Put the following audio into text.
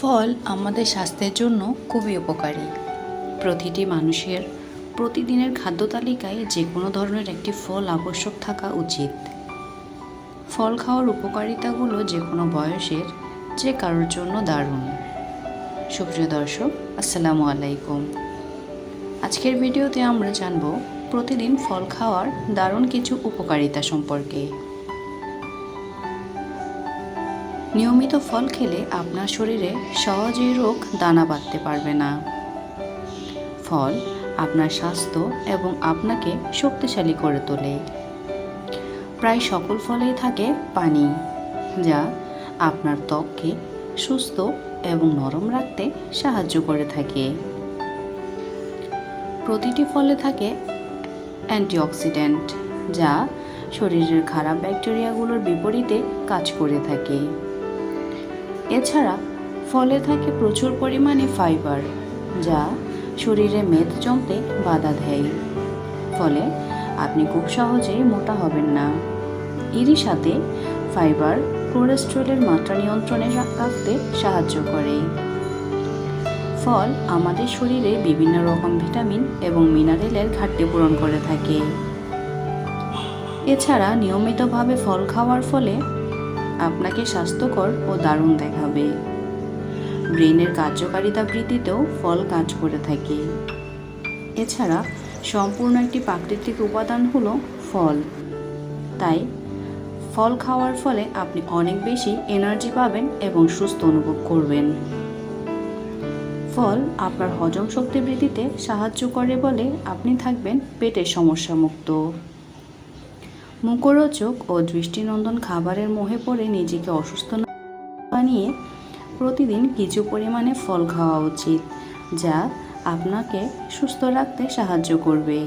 ফল আমাদের স্বাস্থ্যের জন্য খুবই উপকারী। প্রতিটি মানুষের প্রতিদিনের খাদ্য তালিকায় যে কোনো ধরনের একটি ফল আবশ্যক থাকা উচিত। ফল খাওয়ার উপকারিতাগুলো যে কোনো বয়সের যে কারোর জন্য দারুণ। সুপ্রিয় দর্শক, আসসালামু আলাইকুম। আজকের ভিডিওতে আমরা জানব প্রতিদিন ফল খাওয়ার দারুণ কিছু উপকারিতা সম্পর্কে। নিয়মিত ফল খেলে আপনার শরীরে সহজেই রোগ দানা বাঁধতে পারবে না। ফল আপনার স্বাস্থ্য এবং আপনাকে শক্তিশালী করে তোলে। প্রায় সকল ফলেই থাকে পানি, যা আপনার ত্বককে সুস্থ এবং নরম রাখতে সাহায্য করে থাকে। প্রতিটি ফলে থাকে অ্যান্টিঅক্সিডেন্ট, যা শরীরের খারাপ ব্যাকটেরিয়াগুলোর বিপরীতে কাজ করে থাকে। এছাড়া ফলে থাকে প্রচুর পরিমাণে ফাইবার, যা শরীরে মেদ জমতে বাধা দেয়। ফলে আপনি খুব সহজেই মোটা হবেন না। এরই সাথে ফাইবার কোলেস্ট্রলের মাত্রা নিয়ন্ত্রণে রাখতে সাহায্য করে। ফল আমাদের শরীরে বিভিন্ন রকম ভিটামিন এবং মিনারেলের ঘাটতি পূরণ করে থাকে। এছাড়া নিয়মিতভাবে ফল খাওয়ার ফলে আপনাকে স্বাস্থ্যকর ও দারুণ দেখাবে। ব্রেনের কার্যকারিতা বৃদ্ধিতেও ফল কাজ করে থাকে। এছাড়া সম্পূর্ণ একটি প্রাকৃতিক উপাদান হলো ফল। তাই ফল খাওয়ার ফলে আপনি অনেক বেশি এনার্জি পাবেন এবং সুস্থ অনুভব করবেন। ফল আপনার হজম শক্তি বৃদ্ধিতে সাহায্য করে বলে আপনি থাকবেন পেটের সমস্যা মুক্ত মুখরোচক ও দৃষ্টিনন্দন খাবারের মোহে পড়ে নিজেকে অসুস্থ বানিয়ে প্রতিদিন কিছু পরিমাণে ফল খাওয়া উচিত, যা আপনাকে সুস্থ রাখতে সাহায্য করবে।